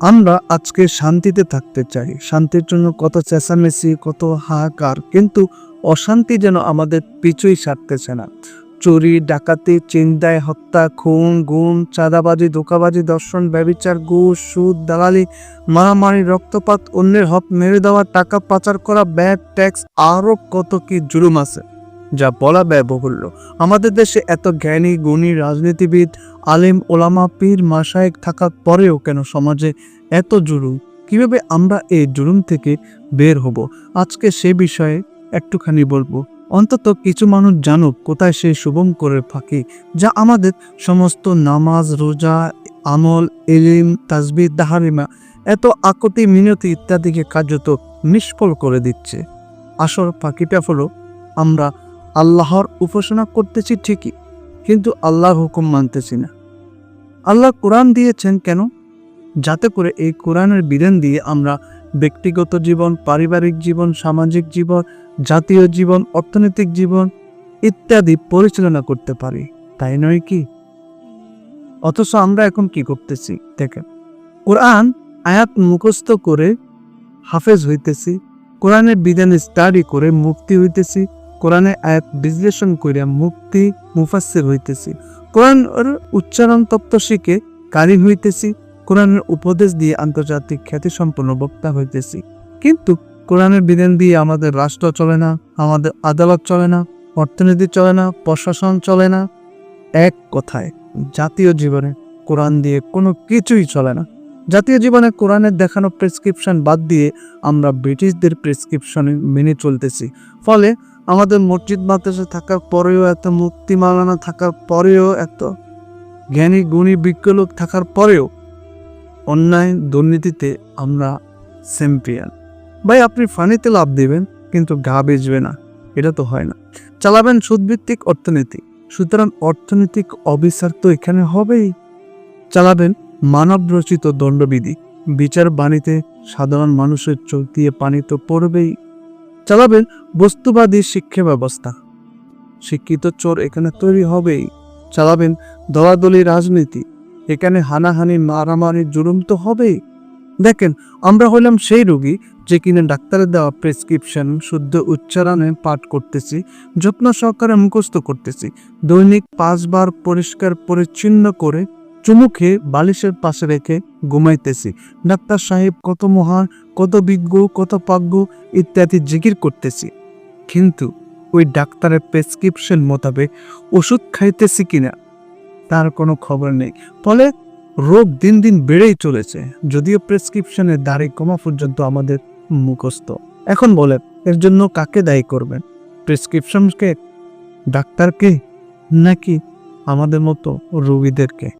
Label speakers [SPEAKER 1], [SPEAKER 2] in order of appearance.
[SPEAKER 1] আমরা আজকে শান্তিতে থাকতে চাই। শান্তির জন্য কত চেঁচামেচি, কত হাহাকার, কিন্তু অশান্তি যেন আমাদের পিছুই সারতেছে না। চুরি, ডাকাতি, চিন্তায় হত্যা, খুন, গুম, চাঁদাবাজি, ধোকাবাজি দর্শন ব্যবিচার, ঘুষ, সুদ, দালালি, মারামারি, রক্তপাত, অন্যের হক মেরে দেওয়া, টাকা পাচার করা ব্যাড ট্যাক্স আরও কত কি জুলুম আছে। যা বলা ব্যয়বহুল্য। আমাদের দেশে এত জ্ঞানী, গুণী রাজনীতিবিদ, আলিম, ওলামা, পীর মাসায়েক থাকার পরেও কেন সমাজে এত জুলুম? কীভাবে আমরা এই জুলুম থেকে বের হব? আজকে সে বিষয়ে একটুখানি বলব। অন্তত কিছু মানুষ জানুক কোথায় সেই শুভম করে ফাঁকি, যা আমাদের সমস্ত নামাজ, রোজা, আমল এলিম তাজবিদ দাহারিমা এত আকতি, মিনতি ইত্যাদিকে কার্যত নিষ্ফল করে দিচ্ছে। আসল ফাঁকিটা হলো আমরা আল্লাহর উপাসনা করতেছি ঠিকই, কিন্তু আল্লাহর হুকুম মানতেছি না। আল্লাহ কোরআন দিয়েছেন কেন? যাতে করে এই কোরআনের বিধান দিয়ে আমরা ব্যক্তিগত জীবন, পারিবারিক জীবন, সামাজিক জীবন, জাতীয় জীবন, অর্থনৈতিক জীবন ইত্যাদি পরিচালনা করতে পারি, তাই নয় কি? অথচ আমরা এখন কি করতেছি, দেখেন, কোরআন আয়াত মুখস্থ করে হাফেজ হইতেছি, কোরআনের বিধান স্টাডি করে মুক্তি হইতেছি কোরআনের আয়াত বিশ্লেষণ করে মুক্তি মুফাসসির হইতেছি। কোরআন উচ্চারণ তত্ত্ব শিখে কারি হইতেছি, কোরআনের উপদেশ দিয়ে আন্তর্জাতিক খ্যাতিসম্পন্ন বক্তা হইতেছি। কিন্তু কোরআনের বিধান দিয়ে আমাদের রাষ্ট্র চলে না, আমাদের আদালত চলে না, অর্থনীতি চলে না, প্রশাসন চলে না। এক কথায়, জাতীয় জীবনে কোরআন দিয়ে কোনো কিছুই চলে না। জাতীয় জীবনে কোরআনের দেখানো প্রেসক্রিপশন বাদ দিয়ে আমরা ব্রিটিশদের প্রেসক্রিপশন মেনে চলতেছি। ফলে আমাদের মসজিদ মাদ্রাসা থাকার পরেও, এত মুক্তি মালানা থাকার পরেও, এত জ্ঞানী, গুণী, বিজ্ঞ লোক থাকার পরেও অন্যায় দুর্নীতিতে আমরা চ্যাম্পিয়ন ভাই, আপনি ফানিতে লাভ দিবেন, কিন্তু গা বেচবে না। এটা তো হয় না। চালাবেন সুদভিত্তিক অর্থনীতি। সুতরাং অর্থনৈতিক অবিচার তো এখানে হবেই। চালাবেন মানব রচিত দণ্ডবিধি। বিচার বাণীতে সাধারণ মানুষের চোখ দিয়ে পানি তো পড়বেই। চালাবেন বস্তুবাদী শিক্ষা ব্যবস্থা। শিক্ষিত চোর এখানে তৈরি হবেই। চালাবেন দলাদলি রাজনীতি। এখানে হানাহানি, মারামারি জুলুম তো হবেই। দেখেন, আমরা হলাম সেই রোগী যে কিনা ডাক্তারের দেওয়া প্রেসক্রিপশন, শুদ্ধ উচ্চারণে পাঠ করতেছি, যত্ন সহকারে মুখস্থ করতেছি, দৈনিক পাঁচবার পরিষ্কার পরিচ্ছন্ন করে চুমুখে বালিশের পাশে রেখে ঘুমাইতেছি। ডাক্তার সাহেব, কত মহান, কত বিজ্ঞ, কত পাজ্ঞ ইত্যাদি জিকির করতেছি। কিন্তু ওই ডাক্তারের প্রেসক্রিপশন মোতাবেক ওষুধ খাইতেছি কিনা, তার কোনো খবর নেই। ফলে রোগ দিন দিন বেড়েই চলেছে, যদিও প্রেসক্রিপশনের দাড়ি কমা পর্যন্ত আমাদের মুখস্থ। এখন বলেন, এর জন্য কাকে দায়ী করবেন? প্রেসক্রিপশনকে, ডাক্তারকে, নাকি আমাদের মতো রোগীদেরকে?